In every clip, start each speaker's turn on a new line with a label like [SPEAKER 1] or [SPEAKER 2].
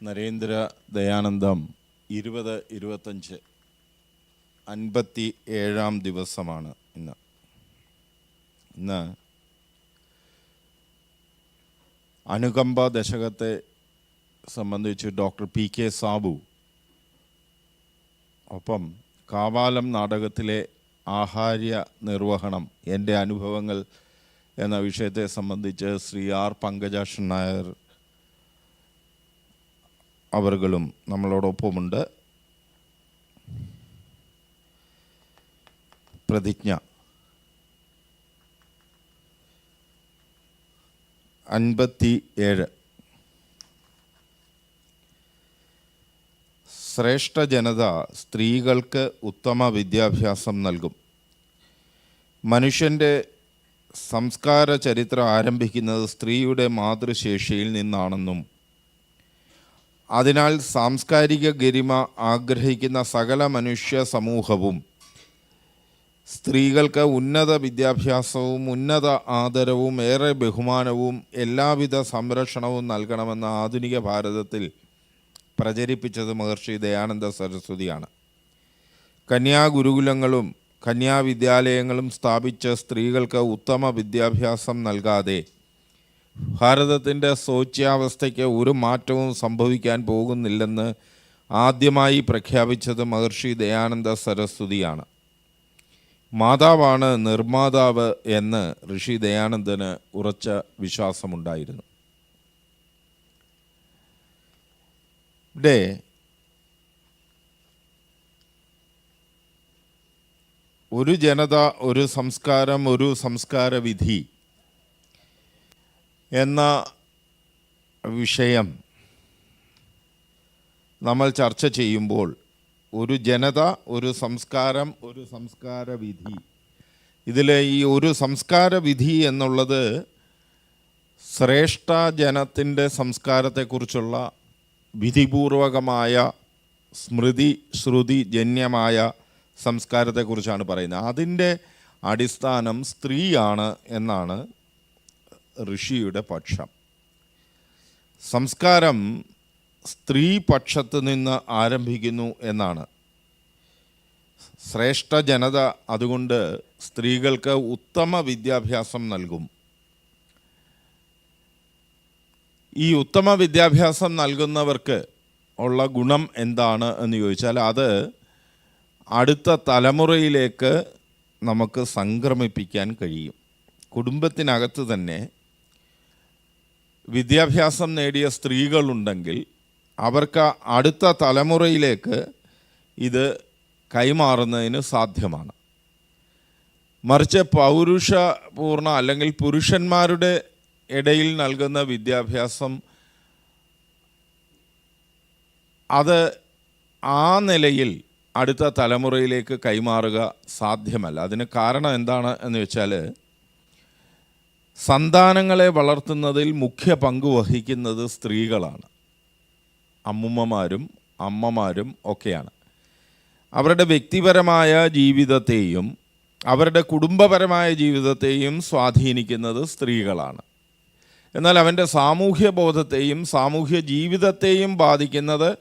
[SPEAKER 1] നരേന്ദ്ര ദയാനന്ദം ഇരുപത് ഇരുപത്തഞ്ച് അൻപത്തി ഏഴാം ദിവസമാണ് ഇന്ന്. ഇന്ന് അനുകമ്പ ദശകത്തെ സംബന്ധിച്ച് ഡോക്ടർ പി കെ സാബു ഒപ്പം കാവാലം നാടകത്തിലെ ആഹാര്യ നിർവഹണം എന്റെ അനുഭവങ്ങൾ എന്ന വിഷയത്തെ സംബന്ധിച്ച് ശ്രീ ആർ പങ്കജാഷൻ നായർ അവർകളും നമ്മളോടൊപ്പമുണ്ട്. പ്രതിജ്ഞ. അൻപത്തി ഏഴ് ശ്രേഷ്ഠ ജനത സ്ത്രീകൾക്ക് ഉത്തമ വിദ്യാഭ്യാസം നൽകും. മനുഷ്യന്റെ സംസ്കാര ചരിത്രം ആരംഭിക്കുന്നത് സ്ത്രീയുടെ മാതൃശേഷിയിൽ നിന്നാണെന്നും അതിനാൽ സാംസ്കാരിക ഗരിമ ആഗ്രഹിക്കുന്ന സകല മനുഷ്യ സമൂഹവും സ്ത്രീകൾക്ക് ഉന്നത വിദ്യാഭ്യാസവും ഉന്നത ആദരവും ഏറെ ബഹുമാനവും എല്ലാവിധ സംരക്ഷണവും നൽകണമെന്ന ആധുനിക ഭാരതത്തിൽ പ്രചരിപ്പിച്ചത് മഹർഷി ദയാനന്ദ സരസ്വതിയാണ്. കന്യാഗുരുകുലങ്ങളും കന്യാവിദ്യാലയങ്ങളും സ്ഥാപിച്ച സ്ത്രീകൾക്ക് ഉത്തമ വിദ്യാഭ്യാസം നൽകാതെ ഭാരതത്തിന്റെ ശോച്യാവസ്ഥയ്ക്ക് ഒരു മാറ്റവും സംഭവിക്കാൻ പോകുന്നില്ലെന്ന് ആദ്യമായി പ്രഖ്യാപിച്ചത് മഹർഷി ദയാനന്ദ സരസ്വതിയാണ്. മാതാവാണ് നിർമ്മാതാവ് എന്ന് ഋഷി ദയാനന്ദന് ഉറച്ച വിശ്വാസമുണ്ടായിരുന്നു. ഇവിടെ ഒരു ജനത ഒരു സംസ്കാരം ഒരു സംസ്കാര വിധി എന്ന വിഷയം നമ്മൾ ചർച്ച ചെയ്യുമ്പോൾ ഒരു ജനത ഒരു സംസ്കാരം ഒരു സംസ്കാര വിധി. ഇതിൽ ഈ ഒരു സംസ്കാര വിധി എന്നുള്ളത് ശ്രേഷ്ഠ ജനത്തിന്റെ സംസ്കാരത്തെക്കുറിച്ചുള്ള വിധിപൂർവകമായ സ്മൃതി ശ്രുതി ജന്യമായ സംസ്കാരത്തെക്കുറിച്ചാണ് പറയുന്നത്. അതിന്റെ അടിസ്ഥാനം സ്ത്രീയാണ് എന്നാണ് ഋഷിയുടെ പക്ഷം. സംസ്കാരം സ്ത്രീ പക്ഷത്ത് നിന്ന് ആരംഭിക്കുന്നു എന്നാണ്. ശ്രേഷ്ഠ ജനത അതുകൊണ്ട് സ്ത്രീകൾക്ക് ഉത്തമ വിദ്യാഭ്യാസം നൽകും. ഈ ഉത്തമ വിദ്യാഭ്യാസം നൽകുന്നവർക്ക് ഉള്ള ഗുണം എന്താണ് എന്ന് ചോദിച്ചാൽ അത് അടുത്ത തലമുറയിലേക്ക് നമുക്ക് സംക്രമിപ്പിക്കാൻ കഴിയും. കുടുംബത്തിനകത്ത് തന്നെ വിദ്യാഭ്യാസം നേടിയ സ്ത്രീകളുണ്ടെങ്കിൽ അവർക്ക് അടുത്ത തലമുറയിലേക്ക് ഇത് കൈമാറുന്നതിന് സാധ്യമാണ്. മറിച്ച് പൗരുഷപൂർണ അല്ലെങ്കിൽ പുരുഷന്മാരുടെ ഇടയിൽ നൽകുന്ന വിദ്യാഭ്യാസം അത് ആ നിലയിൽ അടുത്ത തലമുറയിലേക്ക് കൈമാറുക സാധ്യമല്ല. അതിന് കാരണം എന്താണ് എന്ന് വെച്ചാൽ സന്താനങ്ങളെ വളർത്തുന്നതിൽ മുഖ്യ പങ്ക് വഹിക്കുന്നത് സ്ത്രീകളാണ്. അമ്മുമ്മമാരും അമ്മമാരും ഒക്കെയാണ്. അവരുടെ വ്യക്തിപരമായ ജീവിതത്തെയും അവരുടെ കുടുംബപരമായ ജീവിതത്തെയും സ്വാധീനിക്കുന്നത് സ്ത്രീകളാണ്. എന്നാൽ അവന്റെ സാമൂഹ്യ ബോധത്തെയും സാമൂഹ്യ ജീവിതത്തെയും ബാധിക്കുന്നത്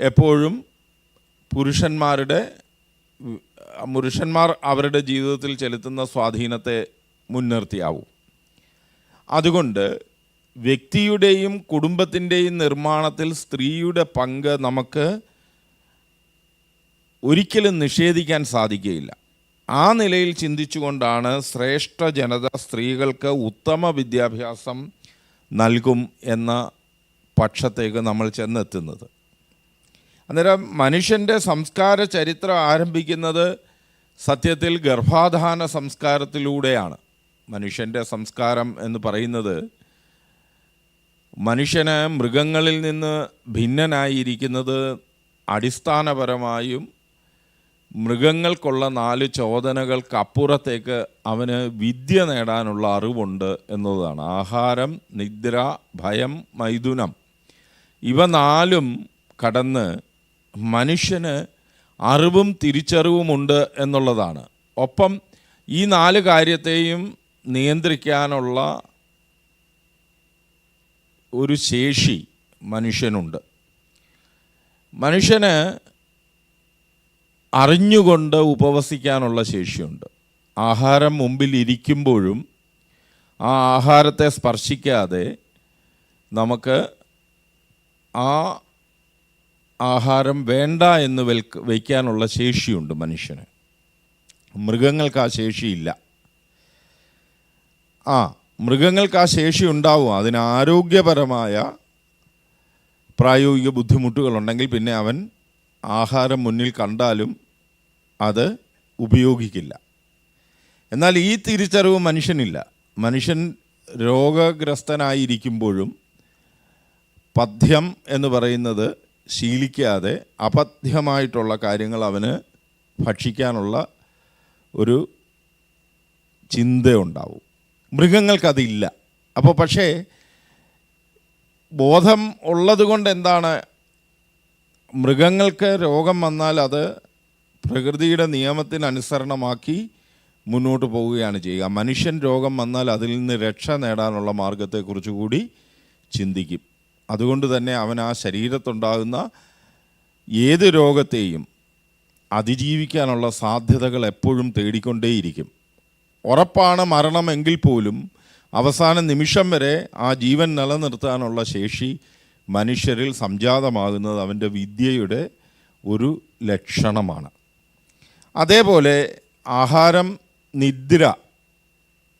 [SPEAKER 1] എപ്പോഴും പുരുഷന്മാരുടെ പുരുഷന്മാർ അവരുടെ ജീവിതത്തിൽ ചെലുത്തുന്ന സ്വാധീനത്തെ മുൻനിർത്തിയാവും. അതുകൊണ്ട് വ്യക്തിയുടെയും കുടുംബത്തിന്റെയും നിർമ്മാണത്തിൽ സ്ത്രീയുടെ പങ്ക് നമുക്ക് ഒരിക്കലും നിഷേധിക്കാൻ സാധിക്കുകയില്ല. ആ നിലയിൽ ചിന്തിച്ചുകൊണ്ടാണ് ശ്രേഷ്ഠ ജനത സ്ത്രീകൾക്ക് ഉത്തമ വിദ്യാഭ്യാസം നൽകും എന്ന പക്ഷത്തേക്ക് നമ്മൾ ചെന്നെത്തുന്നത്. അന്നേരം മനുഷ്യന്റെ സംസ്കാര ചരിത്രം ആരംഭിക്കുന്നത് സത്യത്തിൽ ഗർഭാധാന സംസ്കാരത്തിലൂടെയാണ്. മനുഷ്യന്റെ സംസ്കാരം എന്ന് പറയുന്നത് മനുഷ്യന് മൃഗങ്ങളിൽ നിന്ന് ഭിന്നനായിരിക്കുന്നത് അടിസ്ഥാനപരമായും മൃഗങ്ങൾക്കുള്ള നാല് ചോദനകൾക്ക് അപ്പുറത്തേക്ക് അവന് വിദ്യ നേടാനുള്ള അറിവുണ്ട് എന്നതാണ്. ആഹാരം നിദ്ര ഭയം മൈഥുനം. ഇവ നാലും കടന്ന് മനുഷ്യന് അറിവും തിരിച്ചറിവുമുണ്ട് എന്നുള്ളതാണ്. ഒപ്പം ഈ നാല് കാര്യത്തെയും നിയന്ത്രിക്കാനുള്ള ഒരു ശേഷി മനുഷ്യനുണ്ട്. മനുഷ്യന് അറിഞ്ഞുകൊണ്ട് ഉപവസിക്കാനുള്ള ശേഷിയുണ്ട്. ആഹാരം മുമ്പിൽ ഇരിക്കുമ്പോഴും ആ ആഹാരത്തെ സ്പർശിക്കാതെ നമുക്ക് ആ ആഹാരം വേണ്ട എന്ന് വെൽക്ക് വയ്ക്കാനുള്ള ശേഷിയുണ്ട് മനുഷ്യന്. മൃഗങ്ങൾക്ക് ആ ശേഷിയില്ല. ആ മൃഗങ്ങൾക്ക് ആ ശേഷി ഉണ്ടാവും. അതിന് ആരോഗ്യപരമായ പ്രായോഗിക ബുദ്ധിമുട്ടുകളുണ്ടെങ്കിൽ പിന്നെ അവൻ ആഹാരം മുന്നിൽ കണ്ടാലും അത് ഉപയോഗിക്കില്ല. എന്നാൽ ഈ തിരിച്ചറിവ് മനുഷ്യനില്ല. മനുഷ്യൻ രോഗഗ്രസ്തനായിരിക്കുമ്പോഴും പഥ്യം എന്ന് പറയുന്നത് ശീലിക്കാതെ അപഥ്യമായിട്ടുള്ള കാര്യങ്ങൾ അവന് ഭക്ഷിക്കാനുള്ള ഒരു ചിന്തയുണ്ടാവും. മൃഗങ്ങൾക്കതില്ല. അപ്പോൾ പക്ഷേ ബോധം ഉള്ളതുകൊണ്ട് എന്താണ് മൃഗങ്ങൾക്ക് രോഗം വന്നാൽ അത് പ്രകൃതിയുടെ നിയമത്തിനനുസരണമാക്കി മുന്നോട്ട് പോവുകയാണ് ചെയ്യുക. മനുഷ്യൻ രോഗം വന്നാൽ അതിൽ നിന്ന് രക്ഷ നേടാനുള്ള മാർഗത്തെക്കുറിച്ച് കൂടി ചിന്തിക്കും. അതുകൊണ്ട് തന്നെ അവൻ ആ ശരീരത്തുണ്ടാകുന്ന ഏത് രോഗത്തെയും അതിജീവിക്കാനുള്ള സാധ്യതകൾ എപ്പോഴും തേടിക്കൊണ്ടേയിരിക്കും. ഉറപ്പാണ് മരണമെങ്കിൽ പോലും അവസാന നിമിഷം വരെ ആ ജീവൻ നിലനിർത്താനുള്ള ശേഷി മനുഷ്യരിൽ സംജാതമാകുന്നത് അവന്റെ വിദ്യയുടെ ഒരു ലക്ഷണമാണ്. അതേപോലെ ആഹാരം നിദ്ര.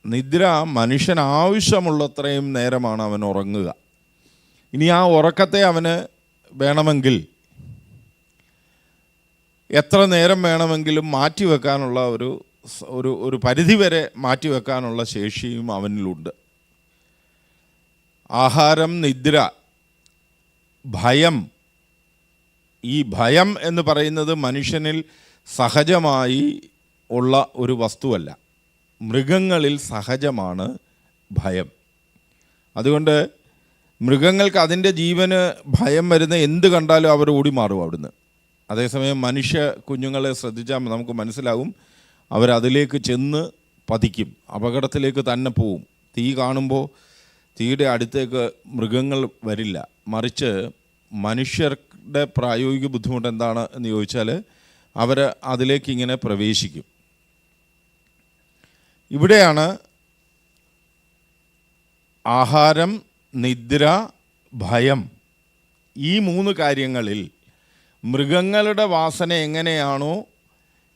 [SPEAKER 1] നിദ്ര മനുഷ്യൻ ആവശ്യമുള്ളത്രയും നേരമാണ് അവൻ ഉറങ്ങുക. ഇനി ആ ഉറക്കത്തെ അവന് വേണമെങ്കിൽ എത്ര നേരം വേണമെങ്കിലും മാറ്റിവെക്കാനുള്ള ഒരു ഒരു ഒരു പരിധിവരെ മാറ്റിവെക്കാനുള്ള ശേഷിയും അവനിലുണ്ട്. ആഹാരം നിദ്ര ഭയം ഈ ഭയം എന്ന് പറയുന്നത് മനുഷ്യനിൽ സഹജമായി ഉള്ള ഒരു വസ്തുവല്ല. മൃഗങ്ങളിൽ സഹജമാണ് ഭയം. അതുകൊണ്ട് മൃഗങ്ങൾക്ക് അതിന്റെ ജീവന് ഭയം വരുന്ന എന്ത് കണ്ടാലും അവർ ഓടി മാറും അവിടുന്ന്. അതേസമയം മനുഷ്യ കുഞ്ഞുങ്ങളെ ശ്രദ്ധിച്ചാൽ നമുക്ക് മനസ്സിലാവും അവരതിലേക്ക് ചെന്ന് പതിക്കും. അപകടത്തിലേക്ക് തന്നെ പോവും. തീ കാണുമ്പോൾ തീയുടെ അടുത്തേക്ക് മൃഗങ്ങൾ വരില്ല. മറിച്ച് മനുഷ്യരുടെ പ്രായോഗിക ബുദ്ധിമുട്ട് എന്താണ് എന്ന് ചോദിച്ചാൽ അവർ അതിലേക്ക് ഇങ്ങനെ പ്രവേശിക്കും. ഇവിടെയാണ് ആഹാരം നിദ്ര ഭയം ഈ മൂന്ന് കാര്യങ്ങളിൽ മൃഗങ്ങളുടെ വാസന എങ്ങനെയാണോ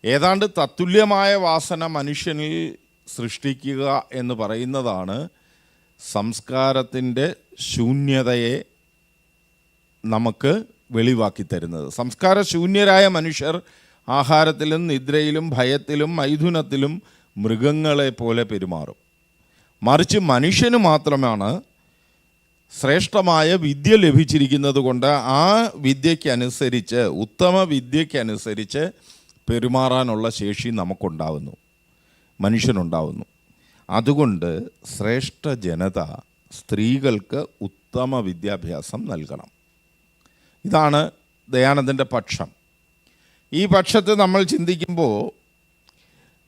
[SPEAKER 1] ഏതാണ്ട് തത്തുല്യമായ വാസന മനുഷ്യനിൽ സൃഷ്ടിക്കുക എന്ന് പറയുന്നതാണ് സംസ്കാരത്തിന്റെ ശൂന്യതയെ നമുക്ക് വെളിവാക്കി തരുന്നത്. സംസ്കാര ശൂന്യരായ മനുഷ്യർ ആഹാരത്തിലും നിദ്രയിലും ഭയത്തിലും മൈഥുനത്തിലും മൃഗങ്ങളെ പോലെ പെരുമാറും. മറിച്ച് മനുഷ്യന് മാത്രമാണ് ശ്രേഷ്ഠമായ വിദ്യ ലഭിച്ചിരിക്കുന്നത് കൊണ്ട് ആ വിദ്യയ്ക്കനുസരിച്ച് ഉത്തമ വിദ്യയ്ക്കനുസരിച്ച് പെരുമാറാനുള്ള ശേഷി നമുക്കുണ്ടാവുന്നു. മനുഷ്യനുണ്ടാവുന്നു. അതുകൊണ്ട് ശ്രേഷ്ഠ ജനത സ്ത്രീകൾക്ക് ഉത്തമ വിദ്യാഭ്യാസം നൽകണം. ഇതാണ് ദയാനന്ദന്റെ പക്ഷം. ഈ പക്ഷത്ത് നമ്മൾ ചിന്തിക്കുമ്പോൾ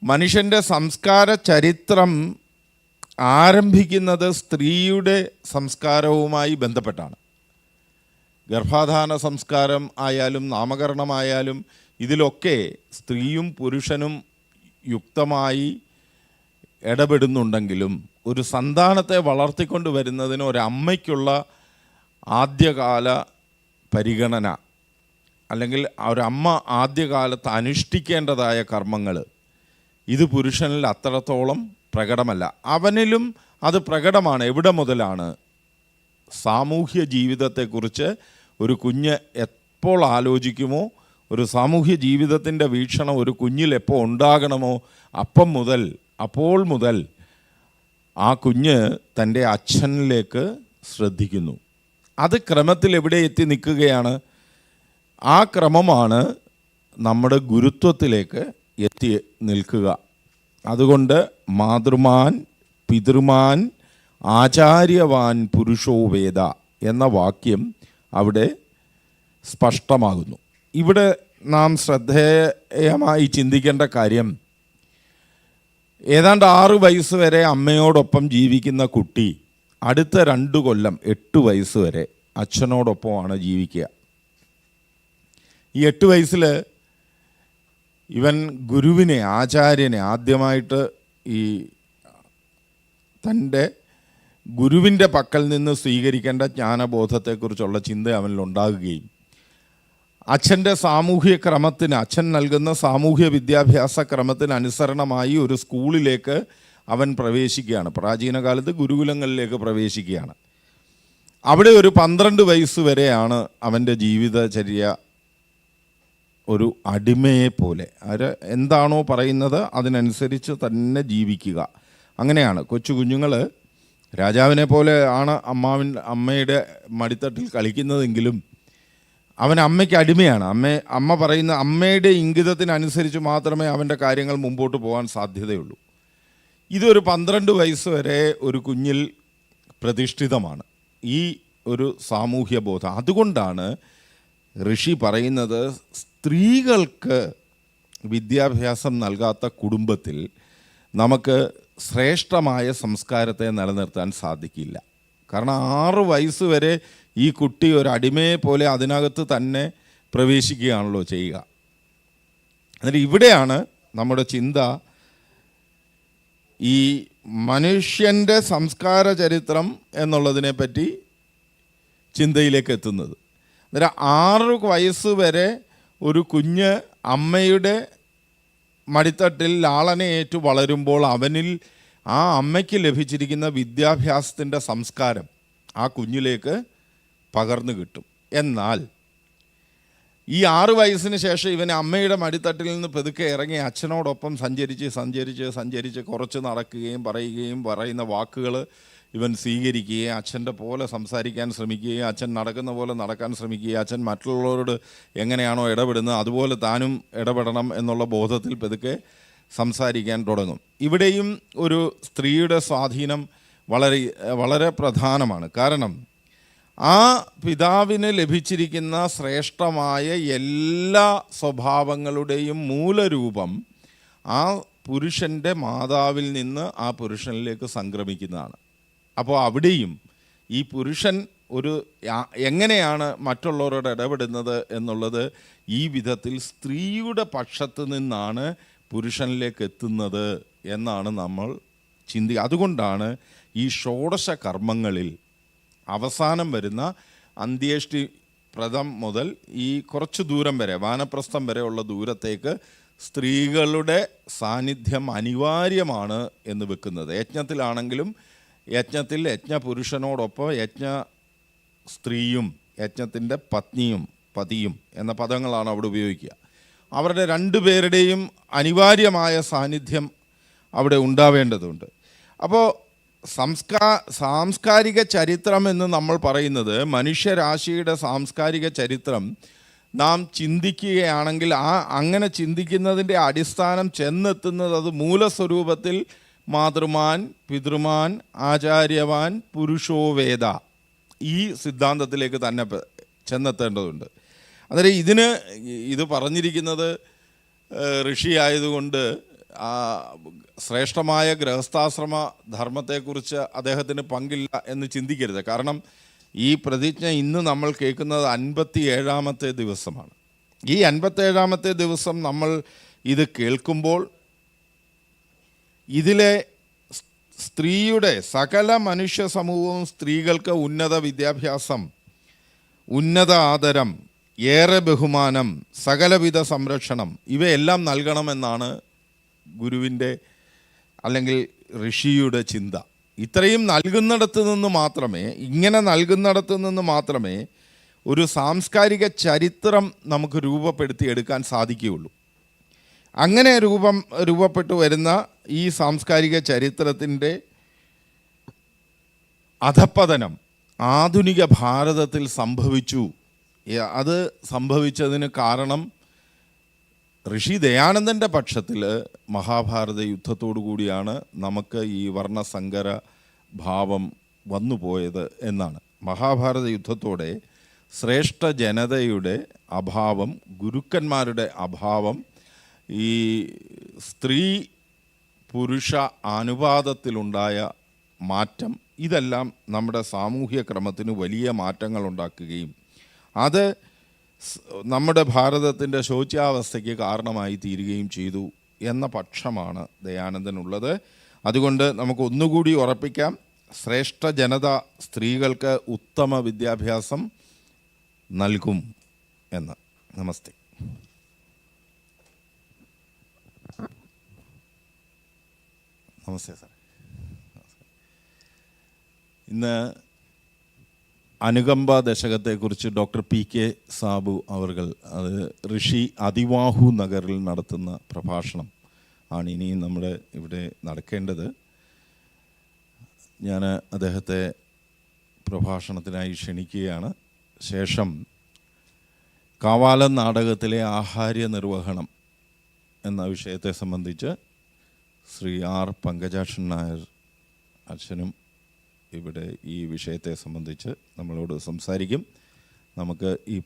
[SPEAKER 1] മനുഷ്യന്റെ സംസ്കാര ചരിത്രം ആരംഭിക്കുന്നത് സ്ത്രീയുടെ സംസ്കാരവുമായി ബന്ധപ്പെട്ടാണ്. ഗർഭാധാന സംസ്കാരം ആയാലും നാമകരണമായാലും ഇതിലൊക്കെ സ്ത്രീയും പുരുഷനും യുക്തമായി ഇടപെടുന്നുണ്ടെങ്കിലും ഒരു സന്താനത്തെ വളർത്തിക്കൊണ്ട് വരുന്നതിന് ഒരമ്മയ്ക്കുള്ള ആദ്യകാല പരിഗണന അല്ലെങ്കിൽ ഒരമ്മ ആദ്യകാലത്ത് അനുഷ്ഠിക്കേണ്ടതായ കർമ്മങ്ങൾ ഇത് പുരുഷനിൽ അത്രത്തോളം പ്രകടമല്ല. അവനിലും അത് പ്രകടമാണ്. എവിടെ മുതലാണ്? സാമൂഹ്യ ജീവിതത്തെക്കുറിച്ച് ഒരു കുഞ്ഞ് എപ്പോൾ ആലോചിക്കുമോ? ഒരു സാമൂഹ്യ ജീവിതത്തിന്റെ വീക്ഷണം ഒരു കുഞ്ഞിൽ എപ്പോൾ ഉണ്ടാകണമോ അപ്പം മുതൽ അപ്പോൾ മുതൽ ആ കുഞ്ഞ് തന്റെ അച്ഛനിലേക്ക് ശ്രദ്ധിക്കുന്നു. അത് ക്രമത്തിൽ എവിടെ എത്തി നിൽക്കുകയാണ്? ആ ക്രമമാണ് നമ്മുടെ ഗുരുത്വത്തിലേക്ക് എത്തി നിൽക്കുക. അതുകൊണ്ട് മാതൃമാൻ പിതൃമാൻ ആചാര്യവാൻ പുരുഷോ വേദ എന്ന വാക്യം അവിടെ സ്പഷ്ടമാകുന്നു. ഇവിടെ നാം ശ്രദ്ധേയമായി ചിന്തിക്കേണ്ട കാര്യം ഏതാണ്ട് ആറ് വയസ്സ് വരെ അമ്മയോടൊപ്പം ജീവിക്കുന്ന കുട്ടി അടുത്ത രണ്ട് കൊല്ലം എട്ട് വയസ്സ് വരെ അച്ഛനോടൊപ്പമാണ് ജീവിക്കുക. ഈ എട്ട് വയസ്സിൽ ഇവൻ ഗുരുവിനെ ആചാര്യനെ ആദ്യമായിട്ട് ഈ തന്റെ ഗുരുവിന്റെ പക്കൽ നിന്ന് സ്വീകരിക്കേണ്ട ജ്ഞാനബോധത്തെക്കുറിച്ചുള്ള ചിന്ത അവനിൽ ഉണ്ടാകുകയും അച്ഛന്റെ സാമൂഹ്യ ക്രമത്തിന് അച്ഛൻ നൽകുന്ന സാമൂഹ്യ വിദ്യാഭ്യാസ ക്രമത്തിന് അനുസരണമായി ഒരു സ്കൂളിലേക്ക് അവൻ പ്രവേശിക്കുകയാണ്. പ്രാചീന കാലത്ത് ഗുരുകുലങ്ങളിലേക്ക് പ്രവേശിക്കുകയാണ്. അവിടെ ഒരു പന്ത്രണ്ട് വയസ്സ് വരെയാണ് അവന്റെ ജീവിതചര്യ ഒരു അടിമയെ പോലെ. അവർ എന്താണോ പറയുന്നത് അതിനനുസരിച്ച് തന്നെ ജീവിക്കുക. അങ്ങനെയാണ്. കൊച്ചു കുഞ്ഞുങ്ങൾ രാജാവിനെ പോലെ ആണ് അമ്മാവിൻ അമ്മയുടെ മടിത്തട്ടിൽ കളിക്കുന്നതെങ്കിലും അവൻ അമ്മയ്ക്ക് അടിമയാണ്. അമ്മ അമ്മ പറയുന്ന അമ്മയുടെ ഇംഗിതത്തിനനുസരിച്ച് മാത്രമേ അവന്റെ കാര്യങ്ങൾ മുമ്പോട്ട് പോകാൻ സാധ്യതയുള്ളൂ. ഇതൊരു പന്ത്രണ്ട് വയസ്സ് വരെ ഒരു കുഞ്ഞിൽ പ്രതിഷ്ഠിതമാണ്. ഈ ഒരു സാമൂഹ്യ ബോധം. അതുകൊണ്ടാണ് ഋഷി പറയുന്നത് സ്ത്രീകൾക്ക് വിദ്യാഭ്യാസം നൽകാത്ത കുടുംബത്തിൽ നമുക്ക് ശ്രേഷ്ഠമായ സംസ്കാരത്തെ നിലനിർത്താൻ സാധിക്കില്ല. കാരണം ആറ് വയസ്സ് വരെ ഈ കുട്ടി ഒരു അടിമയെ പോലെ അതിനകത്ത് തന്നെ പ്രവേശിക്കുകയാണല്ലോ ചെയ്യുക. എന്നിട്ട് ഇവിടെയാണ് നമ്മുടെ ചിന്ത ഈ മനുഷ്യന്റെ സംസ്കാര ചരിത്രം എന്നുള്ളതിനെ പറ്റി ചിന്തയിലേക്ക് എത്തുന്നത്. അന്നേരം ആറ് വയസ്സ് വരെ ഒരു കുഞ്ഞ് അമ്മയുടെ മടിത്തട്ടിൽ ലാളനയേറ്റു വളരുമ്പോൾ അവനിൽ ആ അമ്മയ്ക്ക് ലഭിച്ചിരിക്കുന്ന വിദ്യാഭ്യാസത്തിന്റെ സംസ്കാരം ആ കുഞ്ഞിലേക്ക് പകർന്നു കിട്ടും. എന്നാൽ ഈ ആറു വയസ്സിന് ശേഷം ഇവൻ അമ്മയുടെ മടിത്തട്ടിൽ നിന്ന് പെതുക്കെ ഇറങ്ങി അച്ഛനോടൊപ്പം സഞ്ചരിച്ച് സഞ്ചരിച്ച് സഞ്ചരിച്ച് കുറച്ച് നടക്കുകയും പറയുകയും പറയുന്ന വാക്കുകൾ ഇവൻ സ്വീകരിക്കുകയും അച്ഛന്റെ പോലെ സംസാരിക്കാൻ ശ്രമിക്കുകയും അച്ഛൻ നടക്കുന്ന പോലെ നടക്കാൻ ശ്രമിക്കുകയും അച്ഛൻ മറ്റുള്ളവരോട് എങ്ങനെയാണോ ഇടപെടുന്നത് അതുപോലെ താനും ഇടപെടണം എന്നുള്ള ബോധത്തിൽ പെതുക്കെ സംസാരിക്കാൻ തുടങ്ങും. ഇവിടെയും ഒരു സ്ത്രീയുടെ സ്വാധീനം വളരെ വളരെ പ്രധാനമാണ്. കാരണം ആ പിതാവിന് ലഭിച്ചിരിക്കുന്ന ശ്രേഷ്ഠമായ എല്ലാ സ്വഭാവങ്ങളുടെയും മൂലരൂപം ആ പുരുഷന്റെ മാതാവിൽ നിന്ന് ആ പുരുഷനിലേക്ക് സംക്രമിക്കുന്നതാണ്. അപ്പോൾ അവിടെയും ഈ പുരുഷൻ ഒരു എങ്ങനെയാണ് മറ്റുള്ളവരോട് ഇടപെടുന്നത് എന്നുള്ളത് ഈ വിധത്തിൽ സ്ത്രീയുടെ പക്ഷത്ത് നിന്നാണ് പുരുഷനിലേക്ക് എത്തുന്നത് എന്നാണ് നമ്മൾ ചിന്തി അതുകൊണ്ടാണ് ഈ ഷോഡശ കർമ്മങ്ങളിൽ അവസാനം വരുന്ന അന്ത്യേഷ്ടി പ്രഥം മുതൽ ഈ കുറച്ച് ദൂരം വരെ വാനപ്രസ്ഥം വരെയുള്ള ദൂരത്തേക്ക് സ്ത്രീകളുടെ സാന്നിധ്യം അനിവാര്യമാണ് എന്ന് വെക്കുന്നത്. യജ്ഞത്തിലാണെങ്കിലും യജ്ഞത്തിൽ യജ്ഞപുരുഷനോടൊപ്പം യജ്ഞ സ്ത്രീയും യജ്ഞത്തിന്റെ പത്നിയും പതിയും എന്ന പദങ്ങളാണ് അവിടെ ഉപയോഗിക്കുക. അവരുടെ രണ്ടുപേരുടെയും അനിവാര്യമായ സാന്നിധ്യം അവിടെ ഉണ്ടാവേണ്ടതുണ്ട്. അപ്പോൾ സംസ്കാ സാംസ്കാരിക ചരിത്രം എന്ന് നമ്മൾ പറയുന്നത് മനുഷ്യരാശിയുടെ സാംസ്കാരിക ചരിത്രം നാം ചിന്തിക്കുകയാണെങ്കിൽ ആ അങ്ങനെ ചിന്തിക്കുന്നതിന്റെ അടിസ്ഥാനം ചെന്നെത്തുന്നത് അത് മൂലസ്വരൂപത്തിൽ മാതൃമാൻ പിതൃമാൻ ആചാര്യവാൻ പുരുഷോവേദ ഈ സിദ്ധാന്തത്തിലേക്ക് തന്നെ ചെന്നെത്തേണ്ടതുണ്ട്. അന്നേരം ഇതിന് ഇത് പറഞ്ഞിരിക്കുന്നത് ഋഷി ആയതുകൊണ്ട് ആ ശ്രേഷ്ഠമായ ഗൃഹസ്ഥാശ്രമ ധർമ്മത്തെക്കുറിച്ച് അദ്ദേഹത്തിന് പങ്കില്ല എന്ന് ചിന്തിക്കരുത്. കാരണം ഈ പ്രതിജ്ഞ ഇന്ന് നമ്മൾ കേൾക്കുന്നത് അൻപത്തി ഏഴാമത്തെ ദിവസമാണ്. ഈ അൻപത്തേഴാമത്തെ ദിവസം നമ്മൾ ഇത് കേൾക്കുമ്പോൾ ഇതിലെ സ്ത്രീയുടെ സകല മനുഷ്യ സമൂഹവും സ്ത്രീകൾക്ക് ഉന്നത വിദ്യാഭ്യാസം ഉന്നത ആദരം ഏറെ ബഹുമാനം സകലവിധ സംരക്ഷണം ഇവയെല്ലാം നൽകണമെന്നാണ് ഗുരുവിന്റെ അല്ലെങ്കിൽ ഋഷിയുടെ ചിന്ത. ഇത്രയും നൽകുന്നിടത്ത് നിന്ന് മാത്രമേ ഇങ്ങനെ നൽകുന്നിടത്ത് നിന്ന് മാത്രമേ ഒരു സാംസ്കാരിക ചരിത്രം നമുക്ക് രൂപപ്പെടുത്തി എടുക്കാൻ സാധിക്കുകയുള്ളൂ. അങ്ങനെ രൂപം രൂപപ്പെട്ടു വരുന്ന ഈ സാംസ്കാരിക ചരിത്രത്തിന്റെ അധപ്പതനം ആധുനിക ഭാരതത്തിൽ സംഭവിച്ചു. അത് സംഭവിച്ചതിന് കാരണം ഋഷി ദയാനന്ദന്റെ പക്ഷത്തിൽ മഹാഭാരത യുദ്ധത്തോടു കൂടിയാണ് നമുക്ക് ഈ വർണസങ്കര ഭാവം വന്നുപോയത് എന്നാണ്. മഹാഭാരത യുദ്ധത്തോടെ ശ്രേഷ്ഠ ജനതയുടെ അഭാവം ഗുരുക്കന്മാരുടെ അഭാവം ഈ സ്ത്രീ പുരുഷ അനുപാതത്തിലുണ്ടായ മാറ്റം ഇതെല്ലാം നമ്മുടെ സാമൂഹ്യ ക്രമത്തിന് വലിയ മാറ്റങ്ങൾ ഉണ്ടാക്കുകയും അത് നമ്മുടെ ഭാരതത്തിന്റെ ശോച്യാവസ്ഥയ്ക്ക് കാരണമായി തീരുകയും ചെയ്തു എന്ന പക്ഷമാണ് ദയാനന്ദനുള്ളത്. അതുകൊണ്ട് നമുക്ക് ഒന്നുകൂടി ഉറപ്പിക്കാം. ശ്രേഷ്ഠ ജനത സ്ത്രീകൾക്ക് ഉത്തമ വിദ്യാഭ്യാസം നൽകും എന്ന്. നമസ്തേ. നമസ്തേ സാർ ഇന്ന് അനുകമ്പ ദശകത്തെക്കുറിച്ച് ഡോക്ടർ പി കെ സാബു അവർകൾ അത് ഋഷി അതിവാഹു നഗറിൽ നടത്തുന്ന പ്രഭാഷണം ആണ് ഇനിയും നമ്മുടെ ഇവിടെ നടക്കേണ്ടത്. ഞാൻ അദ്ദേഹത്തെ പ്രഭാഷണത്തിനായി ക്ഷണിക്കുകയാണ്. ശേഷം കാവാലം നാടകത്തിലെ ആഹാര്യ നിർവഹണം എന്ന വിഷയത്തെ സംബന്ധിച്ച് ശ്രീ ആർ പങ്കജാക്ഷൻ നായർ അച്ഛനും ഇവിടെ ഈ വിഷയത്തെ സംബന്ധിച്ച് നമ്മളോട് സംസാരിക്കും. നമുക്ക് ഈ